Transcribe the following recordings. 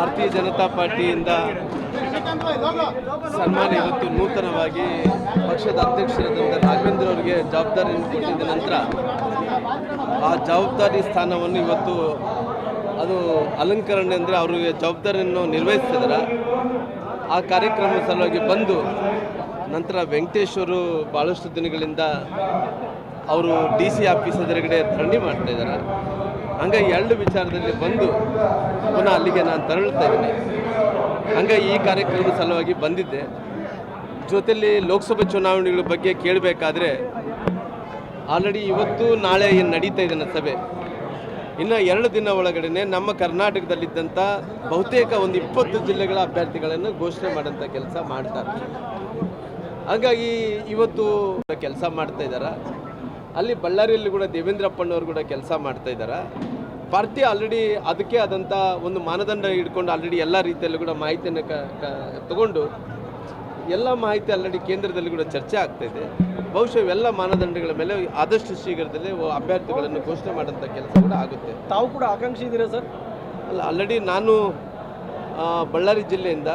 ಭಾರತೀಯ ಜನತಾ ಪಾರ್ಟಿಯಿಂದ ಸನ್ಮಾನ ಇವತ್ತು ನೂತನವಾಗಿ ಪಕ್ಷದ ಅಧ್ಯಕ್ಷರಾದ ರಾಘವೇಂದ್ರ ಅವರಿಗೆ ಜವಾಬ್ದಾರಿಯನ್ನು ಕೊಟ್ಟಿದ್ದ ನಂತರ ಆ ಜವಾಬ್ದಾರಿ ಸ್ಥಾನವನ್ನು ಇವತ್ತು ಅದು ಅಲಂಕರಣೆ ಅಂದರೆ ಅವರಿಗೆ ಜವಾಬ್ದಾರಿಯನ್ನು ನಿರ್ವಹಿಸ್ತಿದ್ದಾರೆ ಆ ಕಾರ್ಯಕ್ರಮದ ಸಲುವಾಗಿ ಬಂದು ನಂತರ ವೆಂಕಟೇಶ್ವರು ಭಾಳಷ್ಟು ದಿನಗಳಿಂದ ಅವರು ಡಿ ಸಿ ಆಫೀಸ್ ಎದುರುಗಡೆ ಧರಣಿ ಮಾಡ್ತಾ ಇದ್ದಾರೆ ಹಂಗಾಗಿ ಎರಡು ವಿಚಾರದಲ್ಲಿ ಬಂದು ಪುನಃ ಅಲ್ಲಿಗೆ ನಾನು ತೆರಳುತ್ತಾ ಇದ್ದೀನಿ. ಹಂಗಾಗಿ ಈ ಕಾರ್ಯಕ್ರಮದ ಸಲುವಾಗಿ ಬಂದಿದ್ದೆ. ಜೊತೆಯಲ್ಲಿ ಲೋಕಸಭಾ ಚುನಾವಣೆಗಳ ಬಗ್ಗೆ ಕೇಳಬೇಕಾದ್ರೆ ಆಲ್ರೆಡಿ ಇವತ್ತು ನಾಳೆ ಏನು ನಡೀತಾ ಇದೆ ಸಭೆ. ಇನ್ನು ಎರಡು ದಿನ ಒಳಗಡೆ ನಮ್ಮ ಕರ್ನಾಟಕದಲ್ಲಿದ್ದಂಥ ಬಹುತೇಕ ಒಂದು ಇಪ್ಪತ್ತು ಜಿಲ್ಲೆಗಳ ಅಭ್ಯರ್ಥಿಗಳನ್ನು ಘೋಷಣೆ ಮಾಡೋಂಥ ಕೆಲಸ ಮಾಡ್ತಾರೆ. ಹಾಗಾಗಿ ಇವತ್ತು ಕೆಲಸ ಮಾಡ್ತಾ ಇದ್ದಾರೆ? ಅಲ್ಲಿ ಬಳ್ಳಾರಿಯಲ್ಲಿ ಕೂಡ ದೇವೇಂದ್ರಪ್ಪನವರು ಕೂಡ ಕೆಲಸ ಮಾಡ್ತಾ ಇದ್ದಾರೆ. ಪಾರ್ಟಿ ಆಲ್ರೆಡಿ ಅದಕ್ಕೆ ಆದಂಥ ಒಂದು ಮಾನದಂಡ ಇಟ್ಕೊಂಡು ಆಲ್ರೆಡಿ ಎಲ್ಲ ರೀತಿಯಲ್ಲೂ ಕೂಡ ಮಾಹಿತಿಯನ್ನು ಕ ತಗೊಂಡು ಎಲ್ಲ ಮಾಹಿತಿ ಆಲ್ರೆಡಿ ಕೇಂದ್ರದಲ್ಲಿ ಕೂಡ ಚರ್ಚೆ ಆಗ್ತಾ ಇದೆ. ಬಹುಶಃ ಇವೆಲ್ಲ ಮಾನದಂಡಗಳ ಮೇಲೆ ಆದಷ್ಟು ಶೀಘ್ರದಲ್ಲೇ ಅಭ್ಯರ್ಥಿಗಳನ್ನು ಘೋಷಣೆ ಮಾಡೋಂಥ ಕೆಲಸ ಕೂಡ ಆಗುತ್ತೆ. ತಾವು ಕೂಡ ಆಕಾಂಕ್ಷಿ ಇದ್ದೀರಾ ಸರ್? ಅಲ್ಲ ಆಲ್ರೆಡಿ ನಾನು ಬಳ್ಳಾರಿ ಜಿಲ್ಲೆಯಿಂದ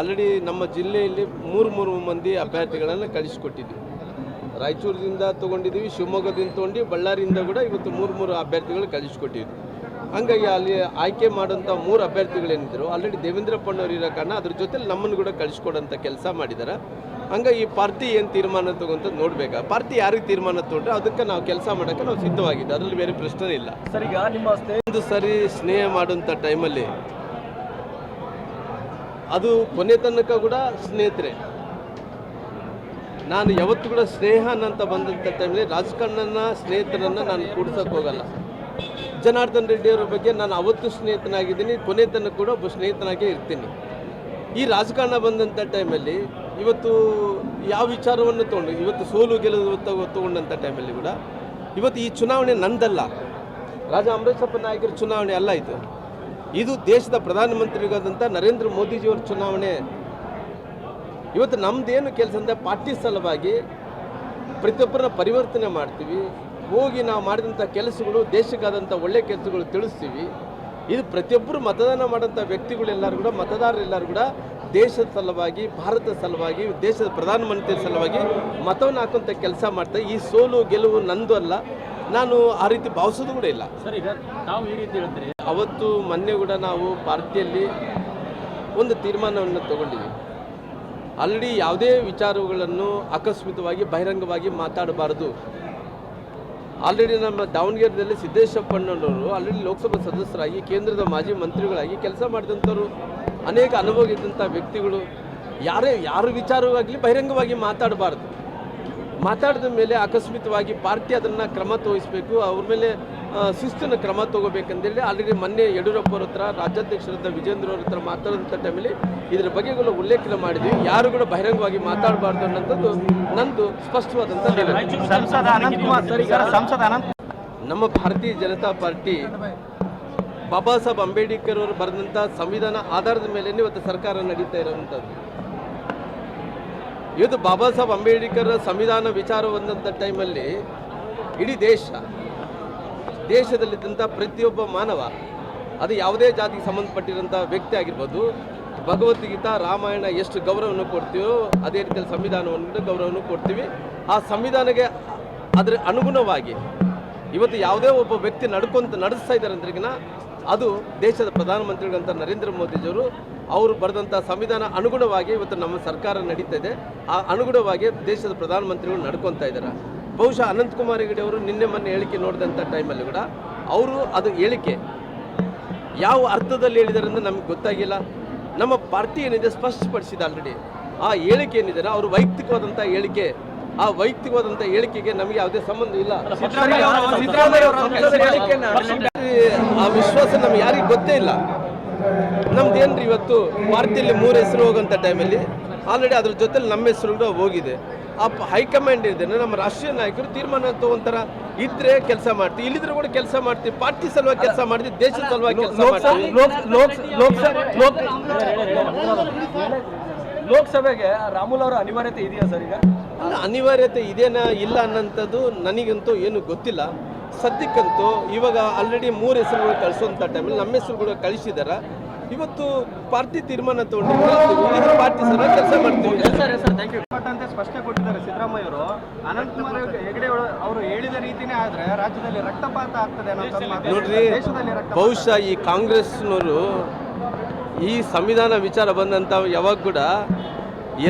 ಆಲ್ರೆಡಿ ನಮ್ಮ ಜಿಲ್ಲೆಯಲ್ಲಿ ಮೂರು ಮೂರು ಮಂದಿ ಅಭ್ಯರ್ಥಿಗಳನ್ನು ಕಳಿಸಿಕೊಟ್ಟಿದ್ವಿ. ರಾಯಚೂರಿನಿಂದ ತೊಗೊಂಡಿದ್ದೀವಿ ಶಿವಮೊಗ್ಗದಿಂದ ತೊಗೊಂಡು ಬಳ್ಳಾರಿಯಿಂದ ಕೂಡ ಇವತ್ತು ಮೂರು ಮೂರು ಅಭ್ಯರ್ಥಿಗಳು ಕಳಿಸ್ಕೊಟ್ಟಿದ್ವಿ ಹಂಗಾಗಿ ಅಲ್ಲಿ ಆಯ್ಕೆ ಮಾಡೋಂಥ ಮೂರು ಅಭ್ಯರ್ಥಿಗಳೇನಿದ್ರು ಆಲ್ರೆಡಿ ದೇವೇಂದ್ರಪ್ಪನವ್ರು ಇರೋ ಕಾರಣ ಅದ್ರ ಜೊತೆಲಿ ನಮ್ಮನ್ನು ಕೂಡ ಕಳಿಸ್ಕೊಡೋಂಥ ಕೆಲಸ ಮಾಡಿದ್ದಾರೆ ಹಂಗಾಗಿ ಈ ಪಾರ್ಟಿ ಏನು ತೀರ್ಮಾನ ತಗೊಂತ ನೋಡ್ಬೇಕಾ. ಪಾರ್ಟಿ ಯಾರಿಗೆ ತೀರ್ಮಾನ ತೊಗೊಂಡ್ರೆ ಅದಕ್ಕೆ ನಾವು ಕೆಲಸ ಮಾಡೋಕ್ಕೆ ನಾವು ಸಿದ್ಧವಾಗಿದ್ದೆ ಅದರಲ್ಲಿ ಬೇರೆ ಪ್ರಶ್ನೆ ಇಲ್ಲ. ಸರಿ ಈಗ ನಿಮ್ಮ ಒಂದು ಸರಿ ಸ್ನೇಹ ಮಾಡುವಂಥ ಟೈಮಲ್ಲಿ ಅದು ಕೊನೆ ತನಕ ಕೂಡ ಸ್ನೇಹಿತರೆ ನಾನು ಯಾವತ್ತೂ ಕೂಡ ಸ್ನೇಹ ಅಂತ ಬಂದಂಥ ಟೈಮಲ್ಲಿ ರಾಜಕಾರಣನ ಸ್ನೇಹಿತರನ್ನು ನಾನು ಕೂಡ್ಸೋಕೆ ಹೋಗಲ್ಲ. ಜನಾರ್ದನ್ ರೆಡ್ಡಿ ಅವರ ಬಗ್ಗೆ ನಾನು ಅವತ್ತು ಸ್ನೇಹಿತನಾಗಿದ್ದೀನಿ ಕೊನೆ ತನಕ ಕೂಡ ಒಬ್ಬ ಸ್ನೇಹಿತನಾಗೇ ಇರ್ತೀನಿ. ಈ ರಾಜಕಾರಣ ಬಂದಂಥ ಟೈಮಲ್ಲಿ ಇವತ್ತು ಯಾವ ವಿಚಾರವನ್ನು ತೊಗೊಂಡು, ಇವತ್ತು ಸೋಲು ಗೆಲುವು ತಗೊ- ತಗೊಂಡಂಥ ಟೈಮಲ್ಲಿ ಕೂಡ ಇವತ್ತು ಈ ಚುನಾವಣೆ ನಂದಲ್ಲ. ರಾಜ ಅಮರೇಶಪ್ಪ ನಾಯಕರ ಚುನಾವಣೆ ಅಲ್ಲ ಇದು. ಇದು ದೇಶದ ಪ್ರಧಾನಮಂತ್ರಿಗಾದಂಥ ನರೇಂದ್ರ ಮೋದಿಜಿಯವರ ಚುನಾವಣೆ ಇವತ್ತು ನಮ್ಮದೇನು ಕೆಲಸ ಅಂದರೆ ಪಾರ್ಟಿ ಸಲುವಾಗಿ ಪ್ರತಿಯೊಬ್ಬರನ್ನ ಪರಿವರ್ತನೆ ಮಾಡ್ತೀವಿ. ಹೋಗಿ ನಾವು ಮಾಡಿದಂಥ ಕೆಲಸಗಳು ದೇಶಕ್ಕಾದಂಥ ಒಳ್ಳೆ ಕೆಲಸಗಳು ತಿಳಿಸ್ತೀವಿ. ಇದು ಪ್ರತಿಯೊಬ್ಬರು ಮತದಾನ ಮಾಡೋಂಥ ವ್ಯಕ್ತಿಗಳೆಲ್ಲರೂ ಕೂಡ ಮತದಾರರೆಲ್ಲರೂ ಕೂಡ ದೇಶದ ಸಲುವಾಗಿ ಭಾರತದ ಸಲುವಾಗಿ ದೇಶದ ಪ್ರಧಾನಮಂತ್ರಿ ಸಲುವಾಗಿ ಮತವನ್ನು ಹಾಕುವಂಥ ಕೆಲಸ ಮಾಡ್ತಾ ಈ ಸೋಲು ಗೆಲುವು ನಂದು ಅಲ್ಲ ನಾನು ಆ ರೀತಿ ಭಾವಿಸೋದು ಕೂಡ ಇಲ್ಲ. ಸರ್ ನಾವು ಈ ರೀತಿ ಹೇಳ್ತೀರಿ? ಅವತ್ತು ಮೊನ್ನೆ ಕೂಡ ನಾವು ಪಾರ್ಟಿಯಲ್ಲಿ ಒಂದು ತೀರ್ಮಾನವನ್ನು ತಗೊಂಡಿದ್ದೀವಿ ಆಲ್ರೆಡಿ ಯಾವುದೇ ವಿಚಾರಗಳನ್ನು ಆಕಸ್ಮಿತವಾಗಿ ಬಹಿರಂಗವಾಗಿ ಮಾತಾಡಬಾರದು. ಆಲ್ರೆಡಿ ನಮ್ಮ ದಾವಣಗೆರೆಯಲ್ಲಿ ಸಿದ್ದೇಶಪ್ಪಣ್ಣನವರು ಆಲ್ರೆಡಿ ಲೋಕಸಭಾ ಸದಸ್ಯರಾಗಿ, ಕೇಂದ್ರದ ಮಾಜಿ ಮಂತ್ರಿಗಳಾಗಿ ಕೆಲಸ ಮಾಡಿದಂಥವ್ರು, ಅನೇಕ ಅನುಭವ ಇದ್ದಂಥ ವ್ಯಕ್ತಿಗಳು. ಯಾರೇ, ಯಾರ ವಿಚಾರವಾಗಲಿ ಬಹಿರಂಗವಾಗಿ ಮಾತಾಡಬಾರ್ದು. ಮಾತಾಡಿದ ಮೇಲೆ ಆಕಸ್ಮಿತವಾಗಿ ಪಾರ್ಟಿ ಅದನ್ನು ಕ್ರಮ ತೋರಿಸಬೇಕು. ಅವ್ರ ಮೇಲೆ ಶಿಸ್ತಿನ ಕ್ರಮ ತಗೋಬೇಕಂದೇಳಿ ಆಲ್ರೆಡಿ ಮೊನ್ನೆ ಯಡಿಯೂರಪ್ಪರ ಹತ್ರ ರಾಜ್ಯಾಧ್ಯಕ್ಷರಾದ ವಿಜೇಂದ್ರ ಅವ್ರ ಹತ್ರ ಮಾತಾಡಿದಂಥ ಟೈಮಲ್ಲಿ ಇದ್ರ ಬಗ್ಗೆ ಉಲ್ಲೇಖನ ಮಾಡಿದ್ವಿ. ಯಾರು ಕೂಡ ಬಹಿರಂಗವಾಗಿ ಮಾತಾಡಬಾರ್ದು ಅನ್ನೋಂಥದ್ದು ನಂದು ಸ್ಪಷ್ಟವಾದಂಥ ನಮ್ಮ ಭಾರತೀಯ ಜನತಾ ಪಾರ್ಟಿ ಬಾಬಾ ಸಾಹೇಬ್ ಅಂಬೇಡ್ಕರ್ ಅವರು ಬರೆದಂಥ ಸಂವಿಧಾನ ಆಧಾರದ ಮೇಲೆ ಇವತ್ತು ಸರ್ಕಾರ ನಡೀತಾ ಇರುವಂಥದ್ದು. ಇವತ್ತು ಬಾಬಾ ಸಾಹೇಬ್ ಅಂಬೇಡ್ಕರ್ ಸಂವಿಧಾನ ವಿಚಾರ ಬಂದಂಥ ಟೈಮಲ್ಲಿ ಇಡೀ ದೇಶ ದೇಶದಲ್ಲಿದ್ದಂಥ ಪ್ರತಿಯೊಬ್ಬ ಮಾನವ, ಅದು ಯಾವುದೇ ಜಾತಿಗೆ ಸಂಬಂಧಪಟ್ಟಿರೋಂಥ ವ್ಯಕ್ತಿ ಆಗಿರ್ಬೋದು, ಭಗವದ್ಗೀತಾ, ರಾಮಾಯಣ ಎಷ್ಟು ಗೌರವವನ್ನು ಕೊಡ್ತೀವೋ ಅದೇ ರೀತಿಯಲ್ಲಿ ಸಂವಿಧಾನವನ್ನು ಗೌರವವನ್ನು ಕೊಡ್ತೀವಿ. ಆ ಸಂವಿಧಾನಕ್ಕೆ ಅದರ ಅನುಗುಣವಾಗಿ ಇವತ್ತು ಯಾವುದೇ ಒಬ್ಬ ವ್ಯಕ್ತಿ ನಡ್ಕೊಂತ, ನಡೆಸ್ತಾ ಇದ್ದಾರೆ ಅಂದ್ರಿಗಿನ ಅದು ದೇಶದ ಪ್ರಧಾನಮಂತ್ರಿಗಳಂತ ನರೇಂದ್ರ ಮೋದಿಜಿಯವರು, ಅವರು ಬರೆದಂಥ ಸಂವಿಧಾನ ಅನುಗುಣವಾಗಿ ಇವತ್ತು ನಮ್ಮ ಸರ್ಕಾರ ನಡೀತಾ ಇದೆ. ಆ ಅನುಗುಣವಾಗಿ ದೇಶದ ಪ್ರಧಾನಮಂತ್ರಿಗಳು ನಡ್ಕೊತಾ ಇದ್ದಾರೆ. ಬಹುಶಃ ಅನಂತಕುಮಾರ್ ಹೆಗಡೆ ಅವರು ನಿನ್ನೆ ಮೊನ್ನೆ ಹೇಳಿಕೆ ನೋಡಿದಂಥ ಟೈಮಲ್ಲಿ ಕೂಡ ಅವರು ಅದು ಹೇಳಿಕೆ. ಯಾವ ಅರ್ಥದಲ್ಲಿ ಹೇಳಿದ್ದಾರೆ ಅಂದರೆ ನಮಗೆ ಗೊತ್ತಾಗಿಲ್ಲ. ನಮ್ಮ ಪಾರ್ಟಿ ಏನಿದೆ ಸ್ಪಷ್ಟಪಡಿಸಿದೆ ಆಲ್ರೆಡಿ ಆ ಹೇಳಿಕೆ ಏನಿದೆ ಅವರು ವೈಯಕ್ತಿಕವಾದಂಥ ಹೇಳಿಕೆ. ಆ ವೈಯಕ್ತಿಕವಾದಂಥ ಹೇಳಿಕೆಗೆ ನಮಗೆ ಯಾವುದೇ ಸಂಬಂಧ ಇಲ್ಲ. ಆ ವಿಶ್ವಾಸ ನಮ್ಗೆ ಯಾರಿಗೂ ಗೊತ್ತೇ ಇಲ್ಲ. ನಮ್ದೇನ್ರಿ ಇವತ್ತು ಪಾರ್ಟಿಯಲ್ಲಿ ಮೂರು ಹೆಸರು ಹೋಗೋಂಥ ಟೈಮಲ್ಲಿ ಆಲ್ರೆಡಿ ಅದ್ರ ಜೊತೆಲಿ ನಮ್ಮ ಹೆಸರು ಕೂಡ ಹೋಗಿದೆ. ಆ ಹೈಕಮಾಂಡ್ ಇದೆ ನಮ್ಮ ರಾಷ್ಟ್ರೀಯ ನಾಯಕರು ತೀರ್ಮಾನ ತಗೊಂತಾರ ಇದ್ರೆ ಕೆಲಸ ಮಾಡ್ತೀವಿ. ಇಲ್ಲಿದ್ರೆ ಕೂಡ ಕೆಲಸ ಮಾಡ್ತೀವಿ. ಪಾರ್ಟಿ ಸಲುವಾಗಿ ಕೆಲಸ ಮಾಡ್ತೀವಿ ದೇಶದ ಸಲುವಾಗಿ ಕೆಲಸ ಮಾಡ್ತೀವಿ. ಲೋಕಸಭೆಗೆ ರಾಮುಲ್ ಅವರ ಅನಿವಾರ್ಯತೆ ಇದೆಯಾ ಸರ್ ಈಗ? ಅನಿವಾರ್ಯತೆ ಇದೇನಾ ಇಲ್ಲ ಅನ್ನೋಂಥದ್ದು ನನಗಂತೂ ಏನು ಗೊತ್ತಿಲ್ಲ. ಸದ್ಯಕ್ಕಂತೂ ಇವಾಗ ಆಲ್ರೆಡಿ ಮೂರು ಹೆಸರುಗಳು ಕಳಿಸುವಂಥ ಟೈಮಲ್ಲಿ ನಮ್ಮ ಹೆಸರುಗಳು ಕಳಿಸಿದಾರ. ಇವತ್ತು ಪಾರ್ಟಿ ತೀರ್ಮಾನ ತಗೊಂಡಿದ್ದೀವಿ ಪಾರ್ಟಿ ಸರ ಕೆಲಸ ಮಾಡ್ತೀವಿ ಸರ್ ಸರ್ ಥ್ಯಾಂಕ್ ಯು ಅಂತ ಸ್ಪಷ್ಟನೆ ಕೊಟ್ಟಿದ್ದಾರೆ ಸಿದ್ದರಾಮಯ್ಯ ಅವರು. ಅನಂತಕುಮಾರ್ ಹೆಗಡೆ ಅವರು ಹೇಳಿದ ರೀತಿನೇ ಆದ್ರೆ ರಾಜ್ಯದಲ್ಲಿ ರಕ್ತಪಾತ ಆಗ್ತದೆ. ನೋಡ್ರಿ ದೇಶದಲ್ಲಿ ಬಹುಶಃ ಈ ಕಾಂಗ್ರೆಸ್ನವರು ಈ ಸಂವಿಧಾನ ವಿಚಾರ ಬಂದಂತ ಯಾವಾಗ ಕೂಡ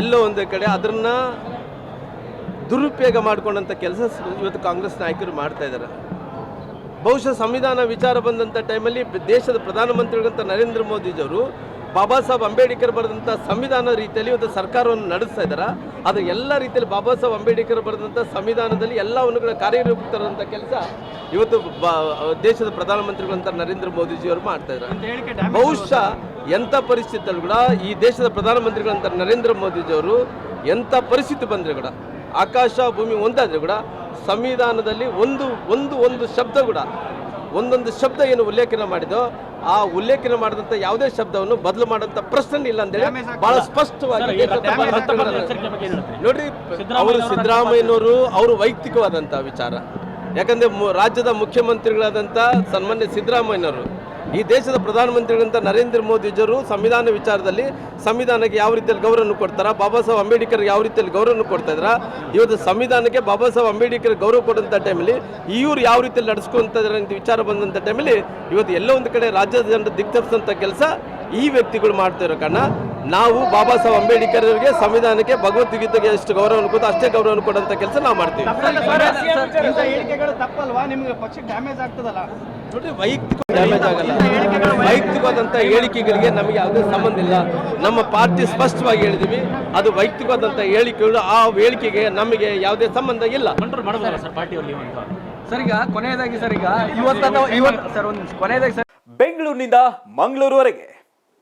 ಎಲ್ಲೋ ಒಂದು ಕಡೆ ಅದನ್ನ ದುರುಪಯೋಗ ಮಾಡ್ಕೊಂಡಂಥ ಕೆಲಸ ಇವತ್ತು ಕಾಂಗ್ರೆಸ್ ನಾಯಕರು ಮಾಡ್ತಾ ಇದ್ದಾರೆ. ಬಹುಶಃ ಸಂವಿಧಾನ ವಿಚಾರ ಬಂದಂಥ ಟೈಮಲ್ಲಿ ದೇಶದ ಪ್ರಧಾನಮಂತ್ರಿಗಳಂತ ನರೇಂದ್ರ ಮೋದಿಜಿಯವರು ಬಾಬಾ ಸಾಹೇಬ್ ಅಂಬೇಡ್ಕರ್ ಬರೆದಂಥ ಸಂವಿಧಾನ ರೀತಿಯಲ್ಲಿ ಇವತ್ತು ಸರ್ಕಾರವನ್ನು ನಡೆಸ್ತಾ ಇದ್ದಾರೆ. ಅದು ಎಲ್ಲ ರೀತಿಯಲ್ಲಿ ಬಾಬಾ ಸಾಹೇಬ್ ಅಂಬೇಡ್ಕರ್ ಬರೆದಂಥ ಸಂವಿಧಾನದಲ್ಲಿ ಎಲ್ಲವನ್ನು ಕೂಡ ಕಾರ್ಯರೂಪಕ್ಕೆ ತರುವಂಥ ಕೆಲಸ ಇವತ್ತು ದೇಶದ ಪ್ರಧಾನಮಂತ್ರಿಗಳಂತ ನರೇಂದ್ರ ಮೋದಿಜಿಯವರು ಮಾಡ್ತಾ ಇದ್ದಾರೆ. ಬಹುಶಃ ಎಂಥ ಪರಿಸ್ಥಿತಿಯಲ್ಲಿ ಕೂಡ ಈ ದೇಶದ ಪ್ರಧಾನಮಂತ್ರಿಗಳಂತ ನರೇಂದ್ರ ಮೋದಿಜಿಯವರು ಎಂಥ ಪರಿಸ್ಥಿತಿ ಬಂದರೆ ಕೂಡ ಆಕಾಶ ಭೂಮಿ ಒಂದಾದರೆ ಕೂಡ ಸಂವಿಧಾನದಲ್ಲಿ ಒಂದು ಒಂದು ಒಂದು ಶಬ್ದ ಕೂಡ ಒಂದೊಂದು ಶಬ್ದ ಏನು ಉಲ್ಲೇಖನ ಮಾಡಿದೋ ಆ ಉಲ್ಲೇಖನ ಮಾಡಿದಂಥ ಯಾವುದೇ ಶಬ್ದವನ್ನು ಬದಲು ಮಾಡೋಂಥ ಪ್ರಶ್ನೆ ಇಲ್ಲ ಅಂತೇಳಿ ಬಹಳ ಸ್ಪಷ್ಟವಾಗಿ ನೋಡ್ರಿ ಅವರು ಸಿದ್ದರಾಮಯ್ಯನವರು ಅವರು ವೈಯಕ್ತಿಕವಾದಂಥ ವಿಚಾರ. ಯಾಕಂದ್ರೆ ಮು- ರಾಜ್ಯದ ಮುಖ್ಯಮಂತ್ರಿಗಳಾದಂಥ ಸನ್ಮಾನ್ಯ ಸಿದ್ದರಾಮಯ್ಯನವರು ಈ ದೇಶದ ಪ್ರಧಾನಮಂತ್ರಿಗಳಂತ ನರೇಂದ್ರ ಮೋದಿಜರು ಸಂವಿಧಾನ ವಿಚಾರದಲ್ಲಿ ಸಂವಿಧಾನಕ್ಕೆ ಯಾವ ರೀತಿಯಲ್ಲಿ ಗೌರವ ಕೊಡ್ತಾರ? ಬಾಬಾ ಸಾಹೇಬ್ ಅಂಬೇಡ್ಕರ್ ಯಾವ ರೀತಿಯಲ್ಲಿ ಗೌರವ ಕೊಡ್ತಾ ಇದ್ರ? ಇವತ್ತು ಸಂವಿಧಾನಕ್ಕೆ ಬಾಬಾ ಸಾಹೇಬ್ ಅಂಬೇಡ್ಕರ್ ಗೌರವ ಕೊಡುವಂತ ಟೈಮಲ್ಲಿ ಇವರು ಯಾವ ರೀತಿಯಲ್ಲಿ ನಡೆಸ್ಕೊಂತ ಇದ್ದಾರೆ ಅಂತ ವಿಚಾರ ಬಂದಂಥ ಟೈಮಲ್ಲಿ ಇವತ್ತು ಎಲ್ಲೋ ಒಂದು ಕಡೆ ರಾಜ್ಯದ ಜನರು ದಿಕ್ತಪ್ಪಿಸಂಥ ಕೆಲಸ ಈ ವ್ಯಕ್ತಿಗಳು ಮಾಡ್ತಾ ಇರೋ ನಾವು ಬಾಬಾ ಸಾಹೇಬ್ ಅಂಬೇಡ್ಕರ್ ಅವರಿಗೆ ಸಂವಿಧಾನಕ್ಕೆ ಭಗವದ್ಗೀತೆಗೆ ಎಷ್ಟು ಗೌರವ ಕೊಟ್ಟು ಅಷ್ಟೇ ಗೌರವ ಕೊಡುವಂಥ ಕೆಲಸ ನಾವು ಮಾಡ್ತೀವಿ. ಇಂಥ ಹೇಳಿಕೆಗಳು ತಪ್ಪಲ್ವಾ? ನಿಮ್ಗೆ ಪಕ್ಷಕ್ಕೆ ಡ್ಯಾಮೇಜ್ ಆಗ್ತದಲ್ಲ. ನೋಡ್ರಿ ವೈಯಕ್ತಿಕ ಡ್ಯಾಮೇಜ್ ಆಗಲ್ಲ. ವೈಯಕ್ತಿಕವಾದಂಥ ಹೇಳಿಕೆಗಳಿಗೆ ನಮಗೆ ಯಾವುದೇ ಸಂಬಂಧ ಇಲ್ಲ. ನಮ್ಮ ಪಾರ್ಟಿ ಸ್ಪಷ್ಟವಾಗಿ ಹೇಳಿದೀವಿ ಅದು ವೈಯಕ್ತಿಕವಾದಂಥ ಹೇಳಿಕೆಗಳು ಆ ಹೇಳಿಕೆಗೆ ನಮಗೆ ಯಾವುದೇ ಸಂಬಂಧ ಇಲ್ಲ. ಸರ್ ಪಾರ್ಟಿಯಲ್ಲಿ ಅಂತ? ಸರ್ ಈಗ ಕೊನೆಯದಾಗಿ ಸರ್ ಈಗ ಇವತ್ತು ಇವತ್ತು ಸರ್ ಒಂದು ಕೊನೆಯದಾಗಿ ಸರ್ ಬೆಂಗಳೂರಿನಿಂದ ಮಂಗಳೂರುವರೆಗೆ.